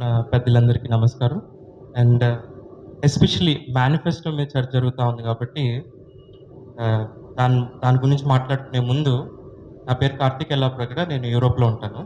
నా పెద్దలందరికీ నమస్కారం. అండ్ ఎస్పెషలీ మేనిఫెస్టో మీద చర్చ జరుగుతూ ఉంది కాబట్టి దాని దాని గురించి మాట్లాడుకునే ముందు నా పేరు కార్తిక్ ఎల్లాప్రగడ నేను యూరోప్లో ఉంటాను.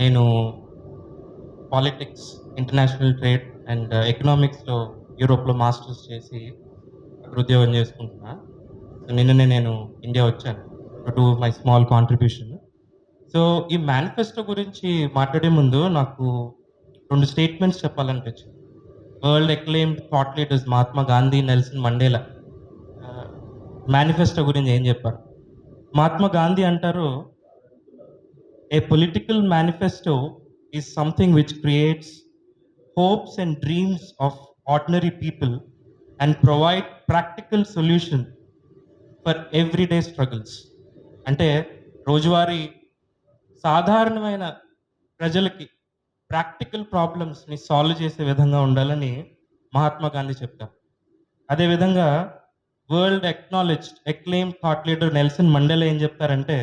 నేను పాలిటిక్స్ ఇంటర్నేషనల్ ట్రేడ్ అండ్ ఎకనామిక్స్లో యూరోప్లో మాస్టర్స్ చేసి అక్కడ ఉద్యోగం చేసుకుంటున్నా. నిన్ననే నేను ఇండియా వచ్చాను. To my small contribution. So ఈ మేనిఫెస్టో గురించి మాట్లాడే ముందు నాకు రెండు statements చెప్పాలనిపించింది. World acclaimed thought leaders Mahatma Gandhi Nelson Mandela manifesto గురించి ఏం చెప్పారు? మహాత్మా గాంధీ అంటారు a political manifesto is something which creates hopes and dreams of ordinary people and provide practical solution for everyday struggles అంటే రోజువారీ సాధారణమైన ప్రజలకి ప్రాక్టికల్ ప్రాబ్లమ్స్ని solve చేసే విధంగా ఉండాలని మహాత్మా గాంధీ చెప్తారు అదేవిధంగా world acknowledged acclaim thought leader Nelson Mandela ఏం చెప్తారంటే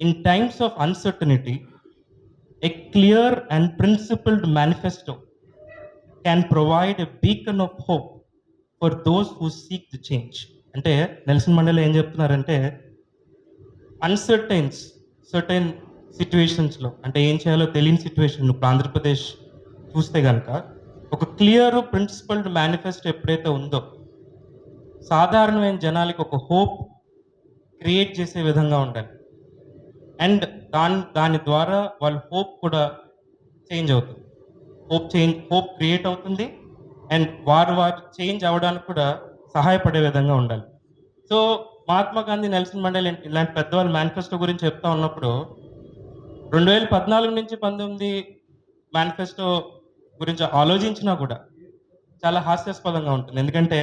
in times of uncertainty a clear and principled manifesto can provide a beacon of hope for those who seek the change. అంటే నెల్సన్ మండేలా ఏం చెప్తున్నారంటే అన్సర్టైన్స్ సర్టైన్ సిచ్యువేషన్స్లో అంటే ఏం చేయాలో తెలియని సిచ్యువేషన్ ఇప్పుడు ఆంధ్రప్రదేశ్ చూస్తే కనుక ఒక క్లియర్ ప్రిన్సిపల్డ్ మేనిఫెస్టో ఎప్పుడైతే ఉందో సాధారణమైన జనాలకి ఒక హోప్ క్రియేట్ చేసే విధంగా ఉండాలి. అండ్ దాని దాని ద్వారా వాళ్ళ హోప్ కూడా చేంజ్ అవుతుంది. హోప్ చేంజ్ హోప్ క్రియేట్ అవుతుంది. అండ్ వారు వారు చేంజ్ అవ్వడానికి కూడా సహాయపడే విధంగా ఉండాలి. So Mahatma Gandhi Nelson Mandela ఇలాంటి పెద్దవాళ్ళు మేనిఫెస్టో గురించి చెప్తా ఉన్నప్పుడు రెండు వేల పద్నాలుగు నుంచి పంతొమ్మిది మేనిఫెస్టో గురించి ఆలోచించినా కూడా చాలా హాస్యాస్పదంగా ఉంటుంది. ఎందుకంటే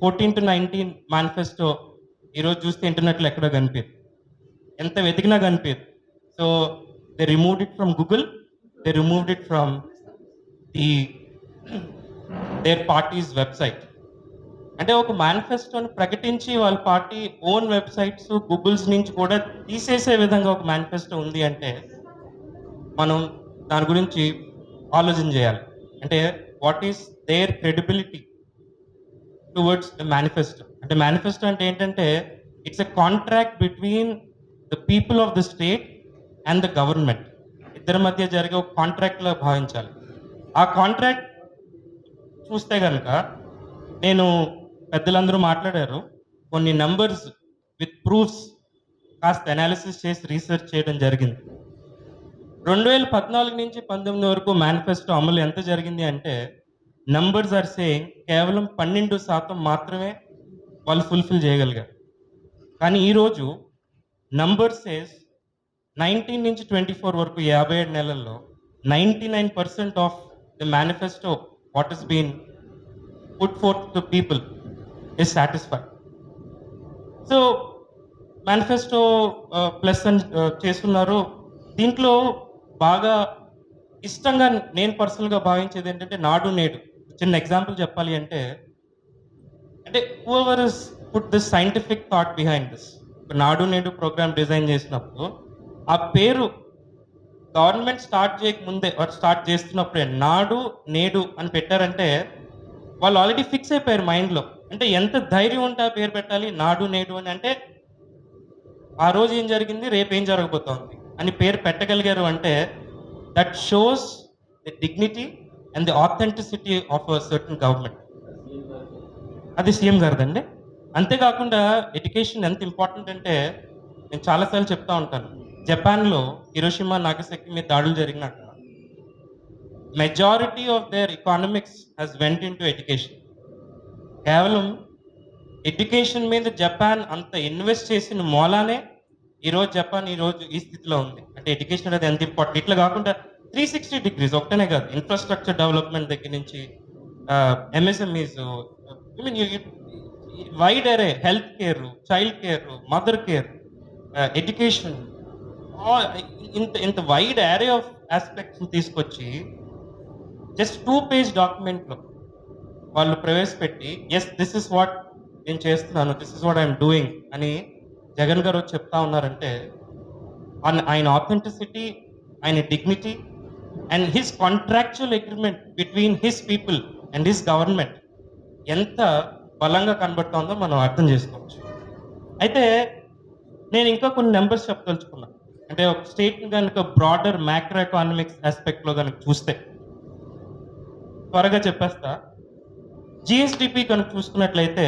ఫోర్టీన్ టు నైన్టీన్ మేనిఫెస్టో ఈరోజు చూస్తే ఇంటర్నెట్లో ఎక్కడో కనిపించదు ఎంత వెతికినా కనిపించదు so they removed it from Google they removed it from the their parties website అంటే ఒక మేనిఫెస్టోని ప్రకటించి వాళ్ళ పార్టీ ఓన్ వెబ్సైట్స్ గూగుల్స్ నుంచి కూడా తీసేసే విధంగా ఒక మేనిఫెస్టో ఉంది అంటే మనం దాని గురించి ఆలోచన చేయాలి. అంటే what is their credibility towards the manifesto అంటే మేనిఫెస్టో అంటే ఏంటంటే it's a contract between the people of the state and the government ఇద్దరి మధ్య జరిగే ఒక కాంట్రాక్ట్లో భావించాలి. ఆ కాంట్రాక్ట్ చూస్తే కనుక నేను పెద్దలందరూ మాట్లాడారు. కొన్ని నంబర్స్ విత్ ప్రూఫ్స్ కాస్త అనాలిసిస్ చేసి రీసెర్చ్ చేయడం జరిగింది. రెండు వేల పద్నాలుగు నుంచి పంతొమ్మిది వరకు మేనిఫెస్టో అమలు ఎంత జరిగింది అంటే నంబర్స్ ఆర్ సేయింగ్ కేవలం పన్నెండు శాతం మాత్రమే వాళ్ళు ఫుల్ఫిల్ చేయగలిగారు. కానీ ఈరోజు నంబర్ సేస్ నైన్టీన్ నుంచి ట్వంటీ ఫోర్ వరకు యాభై ఏడు నెలల్లో ninety nine percent of the manifesto what is been put forth to people is satisfied so manifesto plus అని uh, చేస్తున్నారు. దీంట్లో బాగా ఇష్టంగా నేను పర్సనల్గా భావించేది ఏంటంటే నాడు నేడు. చిన్న ఎగ్జాంపుల్ చెప్పాలి అంటే అంటే whoever is put this scientific thought behind this Nadu Nedu program design చేసినప్పుడు ఆ పేరు గవర్నమెంట్ స్టార్ట్ చేయక ముందే స్టార్ట్ చేస్తున్నప్పుడే నాడు నేడు అని పెట్టారంటే వాళ్ళు ఆల్రెడీ ఫిక్స్ అయిపోయారు మైండ్లో. అంటే ఎంత ధైర్యం ఉంటే ఆ పేరు పెట్టాలి నాడు నేడు అని. అంటే ఆ రోజు ఏం జరిగింది రేపు ఏం జరగబోతోంది? అని పేరు పెట్టగలిగారు అంటే that shows the dignity and the authenticity of a certain government అది సీఎం గారిదండి. అంతేకాకుండా ఎడ్యుకేషన్ ఎంత ఇంపార్టెంట్ అంటే నేను చాలాసార్లు చెప్తా ఉంటాను. జపాన్లో హిరోషిమా నాగశక్తి మీద దాడులు జరిగినట్టు majority of their economics has went into education కేవలం ఎడ్యుకేషన్ మీద జపాన్ అంత ఇన్వెస్ట్ చేసిన మూలానే ఈరోజు జపాన్ ఈ రోజు ఈ స్థితిలో ఉంది. అంటే ఎడ్యుకేషన్ అనేది ఎంత ఇంపార్టెంట్ ఇట్లా కాకుండా త్రీ సిక్స్టీ డిగ్రీస్ ఒకటనే కాదు. ఇన్ఫ్రాస్ట్రక్చర్ డెవలప్మెంట్ దగ్గర నుంచి MSMEs I mean wide array health care child care mother care education ఇంత ఇంత వైడ్ ఏరే ఆఫ్ ఆస్పెక్ట్స్ తీసుకొచ్చి జస్ట్ టూ పేజ్ డాక్యుమెంట్లో వాళ్ళు ప్రవేశపెట్టి ఎస్ దిస్ ఇస్ వాట్ నేను చేస్తున్నాను this is what I'm doing అని జగన్ గారు చెప్తా ఉన్నారంటే ఆయన ఆయన ఆథెంటిసిటీ ఆయన dignity and his contractual agreement between his people and his government ఎంత బలంగా కనబడుతోందో మనం అర్థం చేసుకోవచ్చు. అయితే నేను ఇంకా కొన్ని నెంబర్స్ చెప్పదలుచుకున్నా. అంటే ఒక స్టేట్ కనుక బ్రాడర్ మ్యాక్రో ఎకానమిక్స్ ఆస్పెక్ట్లో కనుక చూస్తే త్వరగా చెప్పేస్తా. జిఎస్డిపి కనుక చూసుకున్నట్లయితే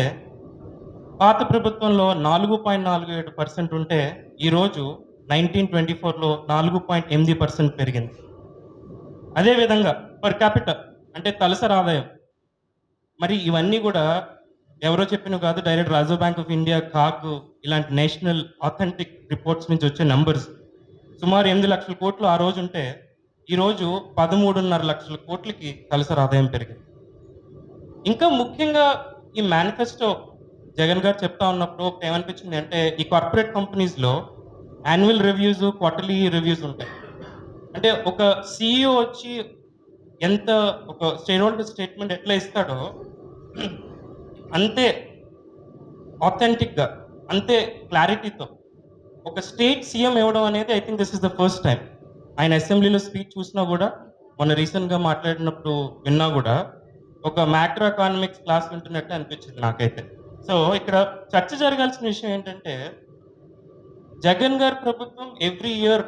పాత ప్రభుత్వంలో నాలుగు పాయింట్ నాలుగు ఏడు పర్సెంట్ ఉంటే ఈరోజు నైన్టీన్ ట్వంటీ ఫోర్లో నాలుగు పాయింట్ ఎనిమిది పర్సెంట్ పెరిగింది. అదేవిధంగా పర్ క్యాపిటల్ అంటే తలసరి ఆదాయం. మరి ఇవన్నీ కూడా ఎవరో చెప్పిన కాదు direct Reserve Bank of India CAG ఇలాంటి నేషనల్ ఆథెంటిక్ రిపోర్ట్స్ నుంచి వచ్చే నంబర్స్ సుమారు ఎనిమిది లక్షల కోట్లు ఆ రోజు ఉంటే ఈరోజు పదమూడున్నర లక్షల కోట్లకి తలసరి ఆదాయం పెరిగింది. ఇంకా ముఖ్యంగా ఈ మేనిఫెస్టో జగన్ గారు చెప్తా ఉన్నప్పుడు ఒకటి ఏమనిపించింది అంటే ఈ కార్పొరేట్ కంపెనీస్లో యాన్యువల్ రివ్యూస్ క్వార్టర్లీ రివ్యూస్ ఉంటాయి. అంటే ఒక సిఇఓ వచ్చి ఎంత ఒక స్టేట్ హోల్డర్ స్టేట్మెంట్ ఎట్లా ఇస్తాడో అంతే ఆథెంటిక్గా అంతే క్లారిటీతో ఒక స్టేట్ సీఎం ఇవ్వడం అనేది I think this is the first time ఆయన అసెంబ్లీలో స్పీచ్ చూసినా కూడా మొన్న రీసెంట్గా మాట్లాడినప్పుడు విన్నా కూడా ఒక మ్యాక్రో ఎకానమిక్స్ క్లాస్ వింటున్నట్టు అనిపించింది నాకైతే. సో ఇక్కడ చర్చ జరగాల్సిన విషయం ఏంటంటే జగన్ గారి ప్రభుత్వం ఎవ్రీ ఇయర్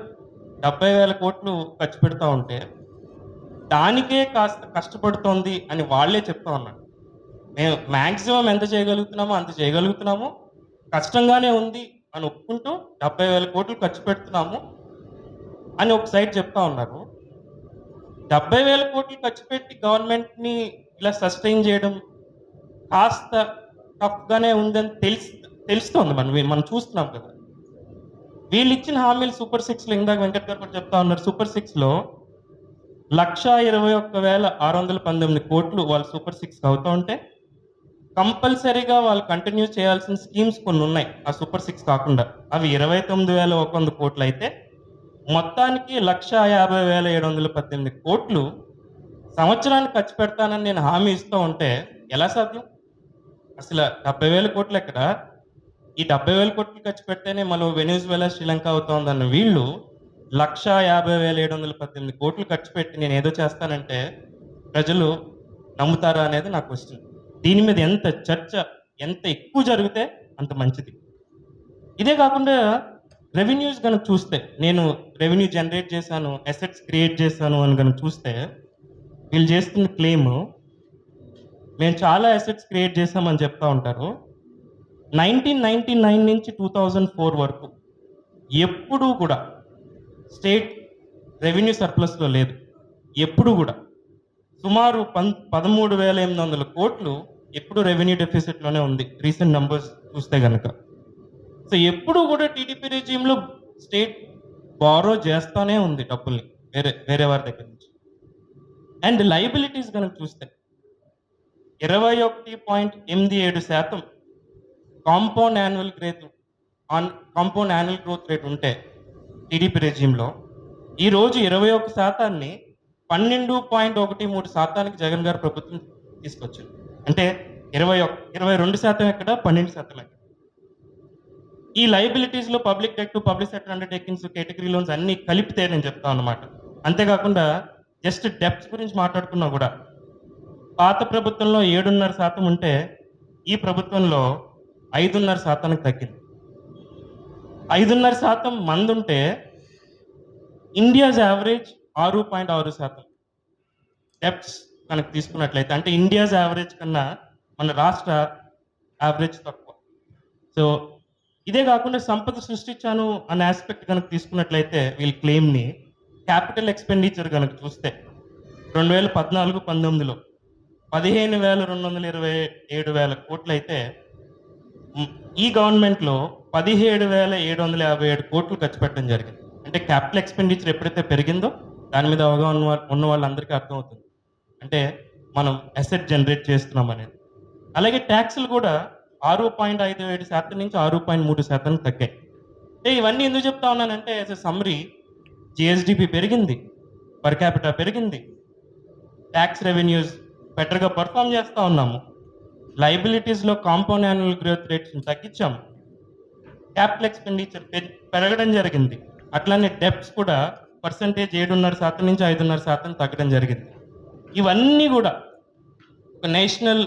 డెబ్బై వేల కోట్లు ఖర్చు పెడతా ఉంటే దానికే కాస్త కష్టపడుతోంది అని వాళ్ళే చెప్తా ఉన్నారు. మేము మ్యాక్సిమం ఎంత చేయగలుగుతున్నామో అంత చేయగలుగుతున్నాము. కష్టంగానే ఉంది అని ఒప్పుకుంటూ డెబ్బై వేల కోట్లు ఖర్చు పెడుతున్నాము అని ఒక సైడ్ చెప్తా ఉన్నారు. డెబ్బై వేల కోట్లు ఖర్చు పెట్టి గవర్నమెంట్ని ఇలా సస్టైన్ చేయడం కాస్త టఫ్గానే ఉందని తెలుసు తెలుస్తోంది మనం మనం చూస్తున్నాం కదా. వీళ్ళు ఇచ్చిన హామీలు సూపర్ సిక్స్లో ఇందాక వెంకట్ గారు కూడా చెప్తా ఉన్నారు. సూపర్ సిక్స్లో లక్ష ఇరవై ఒక్క వేల ఆరు వందల పంతొమ్మిది కోట్లు వాళ్ళు సూపర్ సిక్స్ అవుతూ ఉంటే కంపల్సరీగా వాళ్ళు కంటిన్యూ చేయాల్సిన స్కీమ్స్ కొన్ని ఉన్నాయి. ఆ సూపర్ సిక్స్ కాకుండా అవి ఇరవై తొమ్మిది వేల ఒక వంద కోట్లు అయితే మొత్తానికి లక్ష యాభై వేల ఏడు వందల పద్దెనిమిది కోట్లు సంవత్సరానికి ఖర్చు పెడతానని నేను హామీ ఇస్తూ ఉంటే ఎలా సాధ్యం? అసలు డెబ్బై వేల కోట్లు ఎక్కడ? ఈ డెబ్బై వేల కోట్లు ఖర్చు పెడితేనే మళ్ళీ వెనిజువెలా శ్రీలంక అవుతోందన్న వీళ్ళు లక్ష యాభై వేల ఏడు వందల పద్దెనిమిది కోట్లు ఖర్చు పెట్టి నేను ఏదో చేస్తానంటే ప్రజలు నమ్ముతారా అనేది నా క్వశ్చన్ దీని మీద ఎంత చర్చ ఎంత ఎక్కువ జరిగితే అంత మంచిది. ఇదే కాకుండా రెవెన్యూస్ కనుక చూస్తే నేను రెవెన్యూ జనరేట్ చేశాను అసెట్స్ క్రియేట్ చేశాను అని కనుక చూస్తే వీళ్ళు చేస్తున్న క్లెయిమ్ మేము చాలా అసెట్స్ క్రియేట్ చేశామని చెప్తా ఉంటారు. నైన్టీన్ నైన్టీ నైన్ నుంచి టూ థౌజండ్ ఫోర్ వరకు ఎప్పుడూ కూడా స్టేట్ రెవెన్యూ సర్ప్లస్లో లేదు. ఎప్పుడు కూడా సుమారు పన్ పదమూడు వేల ఎనిమిది వందల కోట్లు ఎప్పుడు రెవెన్యూ డెఫిసిట్లోనే ఉంది. రీసెంట్ నంబర్స్ చూస్తే కనుక సో ఎప్పుడు కూడా టీడీపీ రెజ్యూమ్లో స్టేట్ బారో చేస్తూనే ఉంది డబ్బుల్ని. వేరే వేరే వారి దగ్గర నుంచి. అండ్ లైబిలిటీస్ కనుక చూస్తే ఇరవై ఒకటి పాయింట్ ఎనిమిది ఏడు శాతం compound annual growth on compound annual growth rate ఉంటే టీడీపీ రెజ్యూమ్లో ఈరోజు ఇరవై ఒక శాతాన్ని పన్నెండు పాయింట్ ఒకటి మూడు శాతానికి జగన్ గారు ప్రభుత్వం తీసుకొచ్చింది అంటే ఇరవై ఒక ఇరవై రెండు శాతం ఎక్కడ పన్నెండు శాతం ఎక్కడ? ఈ లైబిలిటీస్లో public debt public sector undertakings category loans అన్ని కలిపితే నేను చెప్తాను అనమాట అంతేకాకుండా జస్ట్ డెప్స్ గురించి మాట్లాడుకున్నా కూడా పాత ప్రభుత్వంలో ఏడున్నర శాతం ఉంటే ఈ ప్రభుత్వంలో ఐదున్నర శాతానికి తగ్గింది. ఐదున్నర శాతం మంది ఉంటే ఇండియాస్ యావరేజ్ ఆరు పాయింట్ ఆరు శాతం డెప్స్ కనుక తీసుకున్నట్లయితే అంటే ఇండియాస్ యావరేజ్ కన్నా మన రాష్ట్ర యావరేజ్ తక్కువ. సో ఇదే కాకుండా సంపద సృష్టించాను అనే ఆస్పెక్ట్ కనుక తీసుకున్నట్లయితే వీళ్ళ క్లెయిమ్ని క్యాపిటల్ ఎక్స్పెండిచర్ కనుక చూస్తే రెండు వేల పద్నాలుగు పంతొమ్మిదిలో పదిహేను వేల రెండు వందల ఇరవై ఏడు వేల కోట్లు అయితే ఈ గవర్నమెంట్లో పదిహేడు వేల ఏడు వందల యాభై ఏడు కోట్లు ఖర్చు పెట్టడం జరిగింది. అంటే క్యాపిటల్ ఎక్స్పెండిచర్ ఎప్పుడైతే పెరిగిందో దాని మీద అవగాహన ఉన్న ఉన్న వాళ్ళందరికీ అర్థమవుతుంది. అంటే మనం అసెట్ జనరేట్ చేస్తున్నాం అనేది. అలాగే ట్యాక్స్లు కూడా ఆరు పాయింట్ ఐదు ఏడు శాతం నుంచి ఆరు పాయింట్ మూడు శాతం తగ్గాయి. అంటే ఇవన్నీ ఎందుకు చెప్తా ఉన్నానంటే యాజ్ ఎ సమ్మరీ జిఎస్డిపి పెరిగింది పర్ క్యాపిటా పెరిగింది. ట్యాక్స్ రెవెన్యూస్ బెటర్గా పర్ఫామ్ చేస్తూ ఉన్నాము. లైబిలిటీస్లో కాంపౌండ్ యాన్యువల్ గ్రోత్ రేట్స్ని తగ్గించాము. క్యాపిటల్ ఎక్స్పెండిచర్ పెరగడం జరిగింది. అట్లానే డెప్స్ కూడా పర్సంటేజ్ ఏడున్నర శాతం నుంచి ఐదున్నర శాతం తగ్గడం జరిగింది. ఇవన్నీ కూడా ఒక national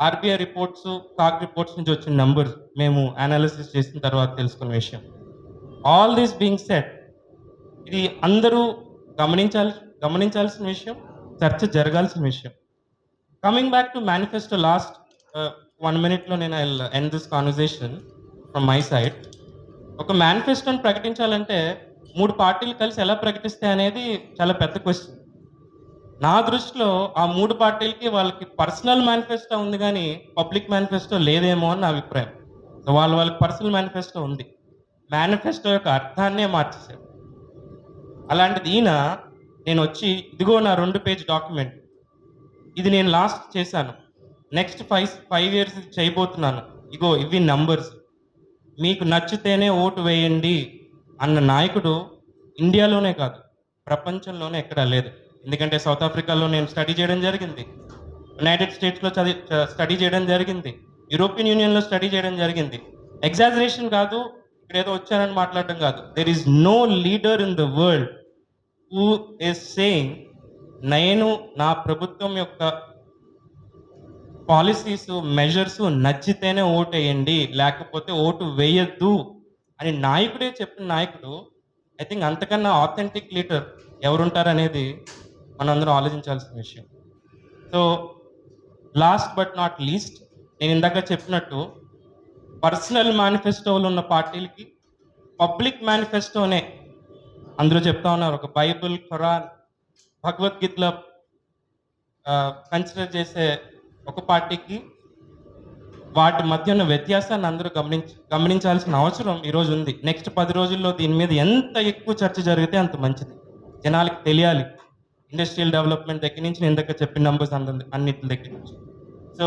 RBI reports CAG reports నుంచి వచ్చిన నంబర్స్ మేము అనాలిసిస్ చేసిన తర్వాత తెలుసుకున్న విషయం. ఆల్ దిస్ బీయింగ్ సెట్ ఇది అందరూ గమనించాలి గమనించాల్సిన విషయం చర్చ జరగాల్సిన విషయం. Coming back to manifesto last one మినిట్లో నేను I end this conversation from my side ఒక మేనిఫెస్టోని ప్రకటించాలంటే మూడు పార్టీలు కలిసి ఎలా ప్రకటిస్తాయి అనేది చాలా పెద్ద క్వశ్చన్ నా దృష్టిలో ఆ మూడు పార్టీలకి వాళ్ళకి పర్సనల్ మేనిఫెస్టో ఉంది కానీ పబ్లిక్ మేనిఫెస్టో లేదేమో అని నా అభిప్రాయం. సో వాళ్ళ వాళ్ళకి పర్సనల్ మేనిఫెస్టో ఉంది. మేనిఫెస్టో యొక్క అర్థాన్నే మార్చేసాడు అలాంటిది ఈయన నేను వచ్చి ఇదిగో నా రెండు పేజ్ డాక్యుమెంట్ ఇది నేను లాస్ట్ చేశాను. నెక్స్ట్ ఫైవ్ ఫైవ్ ఇయర్స్ చేయబోతున్నాను. ఇగో ఇవి నంబర్స్ మీకు నచ్చితేనే ఓటు వేయండి అన్న నాయకుడు ఇండియాలోనే కాదు ప్రపంచంలోనే ఎక్కడా లేదు. ఎందుకంటే సౌత్ ఆఫ్రికాలో నేను స్టడీ చేయడం జరిగింది. యునైటెడ్ స్టేట్స్లో చదివి స్టడీ చేయడం జరిగింది. యూరోపియన్ యూనియన్లో స్టడీ చేయడం జరిగింది. ఎగ్జాజరేషన్ కాదు ఇక్కడ ఏదో వచ్చానని మాట్లాడడం కాదు. There is no leader in the world who is saying నేను నా ప్రభుత్వం యొక్క పాలసీస్ మెజర్స్ నచ్చితేనే ఓటు వేయండి లేకపోతే ఓటు వేయద్దు అని నాయకుడే చెప్పిన నాయకుడు ఐ థింక్ అంతకన్నా ఆథెంటిక్ లీడర్ ఎవరుంటారనేది మనందరం ఆలోచించాల్సిన విషయం. So last but not least నేను ఇందాక చెప్పినట్టు పర్సనల్ మేనిఫెస్టోలు ఉన్న పార్టీలకి పబ్లిక్ మేనిఫెస్టోనే అందరూ చెప్తా ఉన్నారు. ఒక బైబిల్ ఖురాన్ భగవద్గీతలో కన్సిడర్ చేసే ఒక పార్టీకి వాటి మధ్య ఉన్న వ్యత్యాసాన్ని అందరూ గమనించ గమనించాల్సిన అవసరం ఈరోజు ఉంది. నెక్స్ట్ పది రోజుల్లో దీని మీద ఎంత ఎక్కువ చర్చ జరిగితే అంత మంచిది. జనాలకి తెలియాలి. ఇండస్ట్రియల్ డెవలప్మెంట్ దగ్గర నుంచి నేను ఇందాక చెప్పిన నంబర్స్ అంద అన్నిటి దగ్గర నుంచి. సో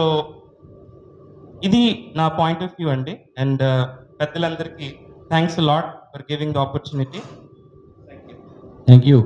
ఇది నా పాయింట్ ఆఫ్ వ్యూ అండి. అండ్ uh, పెద్దలందరికీ thanks lot for giving the opportunity thank you